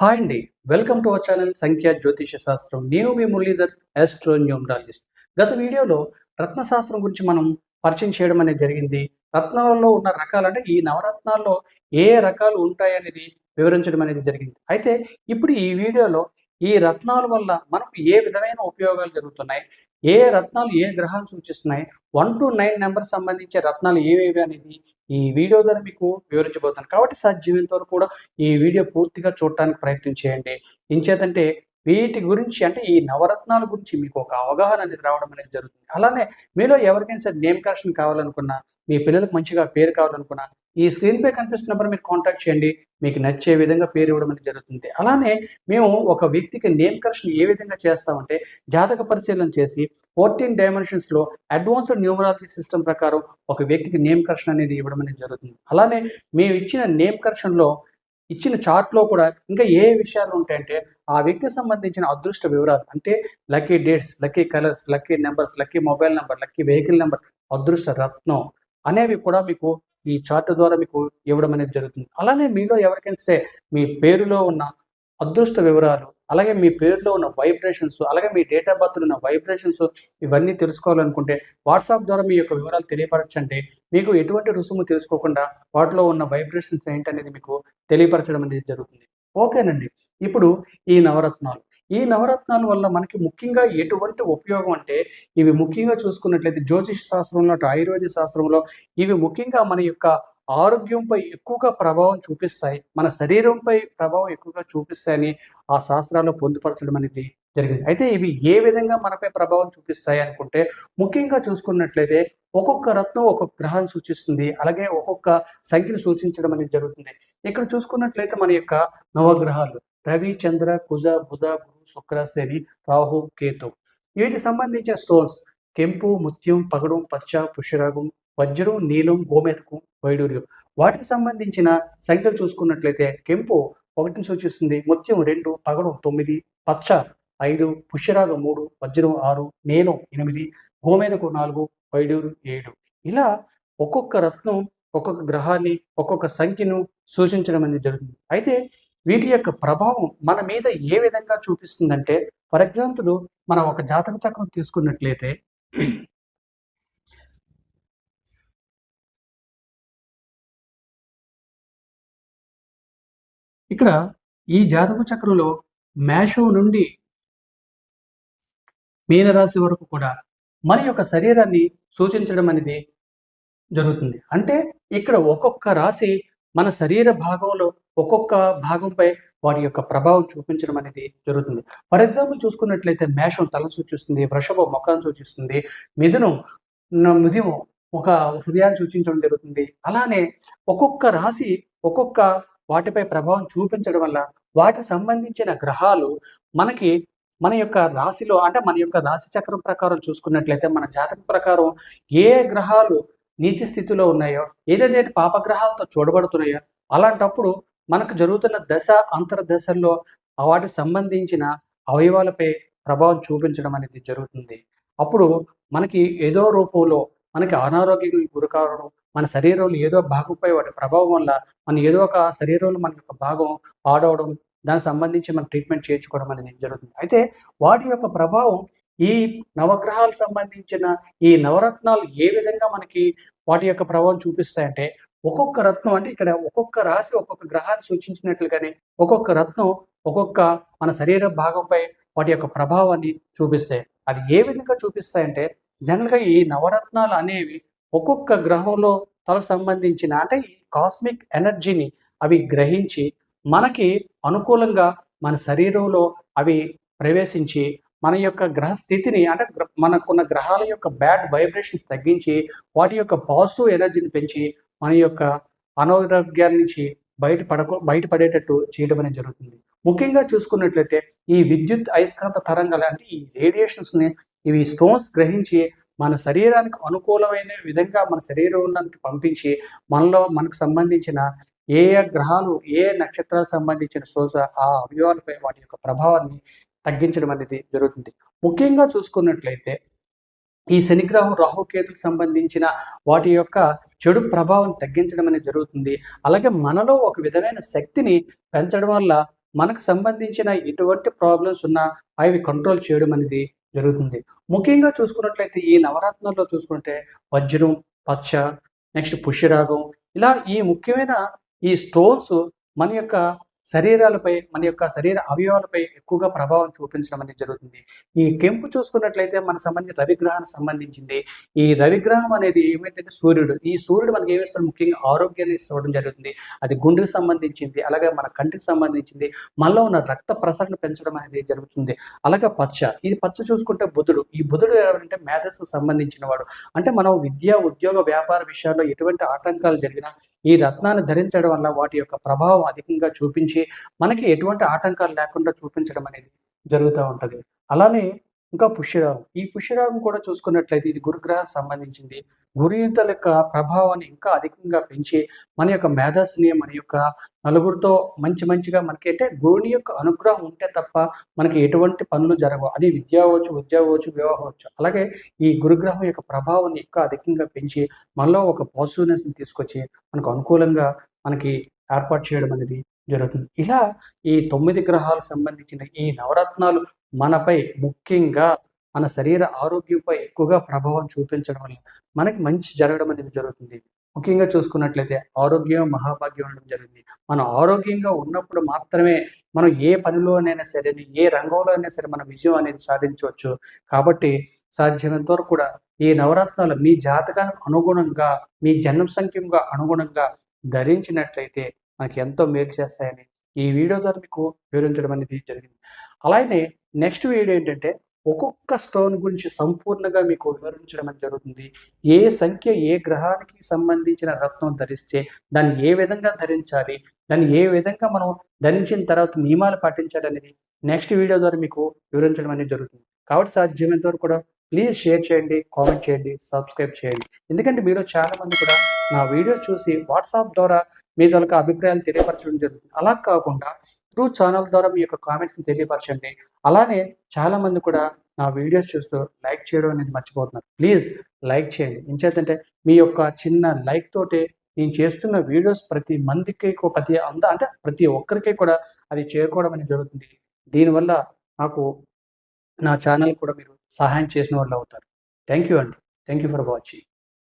Hi అండి. Welcome to our channel సంఖ్య జ్యోతిష శాస్త్రం. నేను మీ మురళీధర్ ఆస్ట్రోన్యూమరాలజిస్ట్ గత వీడియోలో రత్నశాస్త్రం గురించి మనం పరిచయం చేయడం అనేది జరిగింది. రత్నాలలో ఉన్న రకాలు అంటే ఈ నవరత్నాల్లో ఏ ఏ రకాలు ఉంటాయనేది వివరించడం అనేది జరిగింది. అయితే ఇప్పుడు ఈ వీడియోలో ఈ రత్నాల వల్ల మనకు ఏ విధమైన ఉపయోగాలు జరుగుతున్నాయి? ఏ రత్నాలు ఏ గ్రహాలు సూచిస్తున్నాయి? వన్ టు నైన్ నెంబర్ సంబంధించే రత్నాలు ఏవేవి అనేది ఈ వీడియో ద్వారా మీకు వివరించబోతాను కాబట్టి సాధ్యమైనంత వరకు కూడా ఈ వీడియో పూర్తిగా చూడటానికి ప్రయత్నం చేయండి. ఇంచేతంటే వీటి గురించి అంటే ఈ నవరత్నాల గురించి మీకు ఒక అవగాహన అనేది రావడం అనేది జరుగుతుంది. అలానే మీలో ఎవరికైనా సరే నేమ్ కరెక్షన్ కావాలనుకున్నా మీ పిల్లలకు మంచిగా పేరు కావాలనుకున్నా ఈ స్క్రీన్ పై కనిపిస్తున్న నెంబర్ మీరు కాంటాక్ట్ చేయండి. మీకు నచ్చే విధంగా పేరు ఇవ్వడం అనేది జరుగుతుంది. అలానే మేము ఒక వ్యక్తికి నేమ్ కరెక్షన్ ఏ విధంగా చేస్తామంటే జాతక పరిశీలన చేసి ఫోర్టీన్ డైమెన్షన్స్లో అడ్వాన్స్డ్ న్యూమరాలజీ సిస్టమ్ ప్రకారం ఒక వ్యక్తికి నేమ్ కరెక్షన్ అనేది ఇవ్వడం అనేది జరుగుతుంది. అలానే మేము ఇచ్చిన నేమ్ కరెక్షన్లో ఇచ్చిన చార్ట్లో కూడా ఇంకా ఏ విషయాలు ఉంటాయంటే ఆ వ్యక్తికి సంబంధించిన అదృష్ట వివరాలు అంటే lucky dates lucky colours lucky numbers lucky mobile number lucky vehicle number అదృష్ట రత్నం అనేవి కూడా మీకు ఈ చార్ట్ ద్వారా మీకు ఇవ్వడం అనేది జరుగుతుంది. అలానే మీలో ఎవరికైనా సరే మీ పేరులో ఉన్న అదృష్ట వివరాలు అలాగే మీ పేరులో ఉన్న వైబ్రేషన్స్ అలాగే మీ డేట్ ఆఫ్ బర్త్లో ఉన్న వైబ్రేషన్స్ ఇవన్నీ తెలుసుకోవాలనుకుంటే వాట్సాప్ ద్వారా మీ యొక్క వివరాలు తెలియపరచండి. మీకు ఎటువంటి రుసుము తెలుసుకోకుండా వాటిలో ఉన్న వైబ్రేషన్స్ ఏంటనేది మీకు తెలియపరచడం అనేది జరుగుతుంది. ఓకేనండి. ఇప్పుడు ఈ నవరత్నాలు. ఈ నవరత్నాల వల్ల మనకి ముఖ్యంగా ఎటువంటి ఉపయోగం అంటే ఇవి ముఖ్యంగా చూసుకున్నట్లయితే జ్యోతిష శాస్త్రంలో అటు ఆయుర్వేద శాస్త్రంలో ఇవి ముఖ్యంగా మన యొక్క ఆరోగ్యంపై ఎక్కువగా ప్రభావం చూపిస్తాయి. మన శరీరంపై ప్రభావం ఎక్కువగా చూపిస్తాయని ఆ శాస్త్రాల్లో పొందుపరచడం అనేది జరిగింది. అయితే ఇవి ఏ విధంగా మనపై ప్రభావం చూపిస్తాయి అనుకుంటే ముఖ్యంగా చూసుకున్నట్లయితే ఒక్కొక్క రత్నం ఒక్కొక్క గ్రహాన్ని సూచిస్తుంది. అలాగే ఒక్కొక్క సంఖ్యను సూచించడం అనేది జరుగుతుంది. ఇక్కడ చూసుకున్నట్లయితే మన యొక్క నవగ్రహాలు రవి చంద్ర కుజ బుధ గురు శుక్ర శని రాహు కేతు. వీటికి సంబంధించిన స్టోన్స్ కెంపు ముత్యం పగడం పచ్చ పుష్యరాగం వజ్రం నీలం గోమేతకం వైడూర్యం. వాటికి సంబంధించిన సంఖ్యలు చూసుకున్నట్లయితే కెంపు ఒకటిని సూచిస్తుంది ముత్యం రెండు పగడం తొమ్మిది పచ్చ ఐదు పుష్యరాగం మూడు వజ్రం ఆరు నీలం ఎనిమిది గోమేదకు నాలుగు వైడూరు ఏడు. ఇలా ఒక్కొక్క రత్నం ఒక్కొక్క గ్రహాన్ని ఒక్కొక్క సంఖ్యను సూచించడం అనేది జరుగుతుంది. అయితే వీటి యొక్క ప్రభావం మన మీద ఏ విధంగా చూపిస్తుందంటే ఫర్ ఎగ్జాంపుల్ మనం ఒక జాతక చక్రం తీసుకున్నట్లయితే ఇక్కడ ఈ జాతక చక్రంలో మేషం నుండి మీనరాశి వరకు కూడా మన యొక్క శరీరాన్ని సూచించడం అనేది జరుగుతుంది. అంటే ఇక్కడ ఒక్కొక్క రాశి మన శరీర భాగంలో ఒక్కొక్క భాగంపై వాటి యొక్క ప్రభావం చూపించడం అనేది జరుగుతుంది. ఫర్ ఎగ్జాంపుల్ చూసుకున్నట్లయితే మేషం తలను సూచిస్తుంది వృషభం ముఖాన్ని సూచిస్తుంది మిథునం మిథునం ఒక హృదయాన్ని సూచించడం జరుగుతుంది. అలానే ఒక్కొక్క రాశి ఒక్కొక్క వాటిపై ప్రభావం చూపించడం వల్ల వాటికి సంబంధించిన గ్రహాలు మనకి మన యొక్క రాశిలో అంటే మన యొక్క రాశి చక్రం ప్రకారం చూసుకున్నట్లయితే మన జాతక ప్రకారం ఏ గ్రహాలు నీచ స్థితిలో ఉన్నాయో ఏదైతే పాపగ్రహాలతో చూడబడుతున్నాయో అలాంటప్పుడు మనకు జరుగుతున్న దశ అంతర్దశల్లో వాటికి సంబంధించిన అవయవాలపై ప్రభావం చూపించడం అనేది జరుగుతుంది. అప్పుడు మనకి ఏదో రూపంలో మనకి అనారోగ్యం గురికావడం మన శరీరంలో ఏదో భాగంపై వాటి ప్రభావం వల్ల మన ఏదో ఒక శరీరంలో మన యొక్క భాగం పాడవడం దానికి సంబంధించి మనం ట్రీట్మెంట్ చేయించుకోవడం అనేది జరుగుతుంది. అయితే వాటి యొక్క ప్రభావం ఈ నవగ్రహాలకు సంబంధించిన ఈ నవరత్నాలు ఏ విధంగా మనకి వాటి యొక్క ప్రభావం చూపిస్తాయంటే ఒక్కొక్క రత్నం అంటే ఇక్కడ ఒక్కొక్క రాశి ఒక్కొక్క గ్రహాన్ని సూచించినట్లుగానే ఒక్కొక్క రత్నం ఒక్కొక్క మన శరీర భాగంపై వాటి యొక్క ప్రభావాన్ని చూపిస్తాయి. అది ఏ విధంగా చూపిస్తాయంటే జనరల్గా ఈ నవరత్నాలు అనేవి ఒక్కొక్క గ్రహంలో తలకు సంబంధించిన అంటే ఈ కాస్మిక్ ఎనర్జీని అవి గ్రహించి మనకి అనుకూలంగా మన శరీరంలో అవి ప్రవేశించి మన యొక్క గ్రహ స్థితిని అంటే మనకున్న గ్రహాల యొక్క బ్యాడ్ వైబ్రేషన్స్ తగ్గించి వాటి యొక్క పాజిటివ్ ఎనర్జీని పెంచి మన యొక్క అనారోగ్యాల నుంచి బయట పడకో బయటపడేటట్టు చేయడం అనేది జరుగుతుంది. ముఖ్యంగా చూసుకున్నట్లయితే ఈ విద్యుత్ అయస్కాంత తరంగాలు అంటే ఈ రేడియేషన్స్ని ఇవి స్టోన్స్ గ్రహించి మన శరీరానికి అనుకూలమైన విధంగా మన శరీరంలోకి పంపించి మనలో మనకు సంబంధించిన ఏ ఏ గ్రహాలు ఏ నక్షత్రాలకు సంబంధించిన సోస ఆ అవయవాలపై వాటి యొక్క ప్రభావాన్ని తగ్గించడం అనేది జరుగుతుంది. ముఖ్యంగా చూసుకున్నట్లయితే ఈ శనిగ్రహం రాహుకేతుకు సంబంధించిన వాటి యొక్క చెడు ప్రభావం తగ్గించడం అనేది జరుగుతుంది. అలాగే మనలో ఒక విధమైన శక్తిని పెంచడం వల్ల మనకు సంబంధించిన ఎటువంటి ప్రాబ్లమ్స్ ఉన్నా అవి కంట్రోల్ చేయడం అనేది జరుగుతుంది. ముఖ్యంగా చూసుకున్నట్లయితే ఈ నవరత్నాల్లో చూసుకుంటే వజ్రం పచ్చ నెక్స్ట్ పుష్యరాగం ఇలా ఈ ముఖ్యమైన ఈ స్టోన్స్ మన యొక్క శరీరాలపై మన యొక్క శరీర అవయవాలపై ఎక్కువగా ప్రభావం చూపించడం అనేది జరుగుతుంది. ఈ కెంపు చూసుకున్నట్లయితే మన సంబంధించి రవిగ్రహానికి సంబంధించింది. ఈ రవిగ్రహం అనేది ఏమిటంటే సూర్యుడు. ఈ సూర్యుడు మనకి ఏమిస్తాడు ముఖ్యంగా ఆరోగ్యాన్ని ఇవ్వడం జరుగుతుంది. అది గుండెకి సంబంధించింది అలాగే మన కంటికి సంబంధించింది మనలో ఉన్న రక్త ప్రసరణ పెంచడం అనేది జరుగుతుంది. అలాగే పచ్చ ఇది పచ్చ చూసుకుంటే బుధుడు. ఈ బుధుడు ఎవరంటే మేధస్సుకు సంబంధించిన వాడు అంటే మనం విద్య ఉద్యోగ వ్యాపార విషయాల్లో ఎటువంటి ఆటంకాలు జరిగినా ఈ రత్నాన్ని ధరించడం వల్ల వాటి యొక్క ప్రభావం అధికంగా చూపించి మనకి ఎటువంటి ఆటంకాలు లేకుండా చూపించడం అనేది జరుగుతూ ఉంటుంది. అలానే ఇంకా పుష్యరాగం ఈ పుష్యరాగం కూడా చూసుకున్నట్లయితే ఇది గురుగ్రహం సంబంధించింది. గురుయుతుల యొక్క ప్రభావాన్ని ఇంకా అధికంగా పెంచి మన యొక్క మేధస్సుని మన యొక్క నలుగురితో మంచి మంచిగా మనకి అంటే గురుని యొక్క అనుగ్రహం ఉంటే తప్ప మనకి ఎటువంటి పనులు జరగవు. అది విద్య అవ్వచ్చు ఉద్యోగం అవ్వచ్చు వివాహం అవ్వచ్చు. అలాగే ఈ గురుగ్రహం యొక్క ప్రభావాన్ని ఇంకా అధికంగా పెంచి మనలో ఒక పాజిటివ్నెస్ని తీసుకొచ్చి మనకు అనుకూలంగా మనకి ఏర్పాటు చేయడం అనేది జరుగుతుంది. ఇలా ఈ తొమ్మిది గ్రహాలకు సంబంధించిన ఈ నవరత్నాలు మనపై ముఖ్యంగా మన శరీర ఆరోగ్యంపై ఎక్కువగా ప్రభావం చూపించడం వల్ల మనకి మంచి జరగడం అనేది జరుగుతుంది. ముఖ్యంగా చూసుకున్నట్లయితే ఆరోగ్యం మహాభాగ్యం ఉండడం జరిగింది. మనం ఆరోగ్యంగా ఉన్నప్పుడు మాత్రమే మనం ఏ పనిలోనైనా సరే ఏ రంగంలో అయినా సరే మన విజయం అనేది సాధించవచ్చు. కాబట్టి సాధ్యమైనంత వరకు కూడా ఈ నవరత్నాలు మీ జాతకానికి అనుగుణంగా మీ జన్మ సంఖ్యంగా అనుగుణంగా ధరించినట్లయితే మనకి ఎంతో మేలు చేస్తాయని ఈ వీడియో ద్వారా మీకు వివరించడం అనేది జరిగింది. అలానే నెక్స్ట్ వీడియో ఏంటంటే ఒక్కొక్క స్టోన్ గురించి సంపూర్ణంగా మీకు వివరించడం అనేది జరుగుతుంది. ఏ సంఖ్య ఏ గ్రహానికి సంబంధించిన రత్నం ధరిస్తే దాన్ని ఏ విధంగా ధరించాలి దాన్ని ఏ విధంగా మనం ధరించిన తర్వాత నియమాలు పాటించాలి అనేది నెక్స్ట్ వీడియో ద్వారా మీకు వివరించడం అనేది జరుగుతుంది. కాబట్టి సాధ్యమైనంత వరకు కూడా ప్లీజ్ షేర్ చేయండి కామెంట్ చేయండి సబ్స్క్రైబ్ చేయండి. ఎందుకంటే మీరు చాలా మంది కూడా నా వీడియోస్ చూసి వాట్సాప్ ద్వారా మీ యొక్క అభిప్రాయాలు తెలియపరచడం జరుగుతుంది. అలా కాకుండా త్రూ ఛానల్ ద్వారా మీ యొక్క కామెంట్స్ని తెలియపరచండి. అలానే చాలా మంది కూడా నా వీడియోస్ చూస్తూ లైక్ చేయడం అనేది మర్చిపోతున్నారు. ప్లీజ్ లైక్ చేయండి. ఇంచేతంటే మీ యొక్క చిన్న లైక్ తోటే నేను చేస్తున్న వీడియోస్ ప్రతి మందికి ప్రతి అంద అంటే ప్రతి ఒక్కరికి కూడా అది చేరుకోవడం అనేది జరుగుతుంది. దీనివల్ల నాకు నా ఛానల్ కూడా మీరు సహాయం చేసిన వాళ్ళు అవుతారు. థ్యాంక్ యూ అండి. Thank you for watching.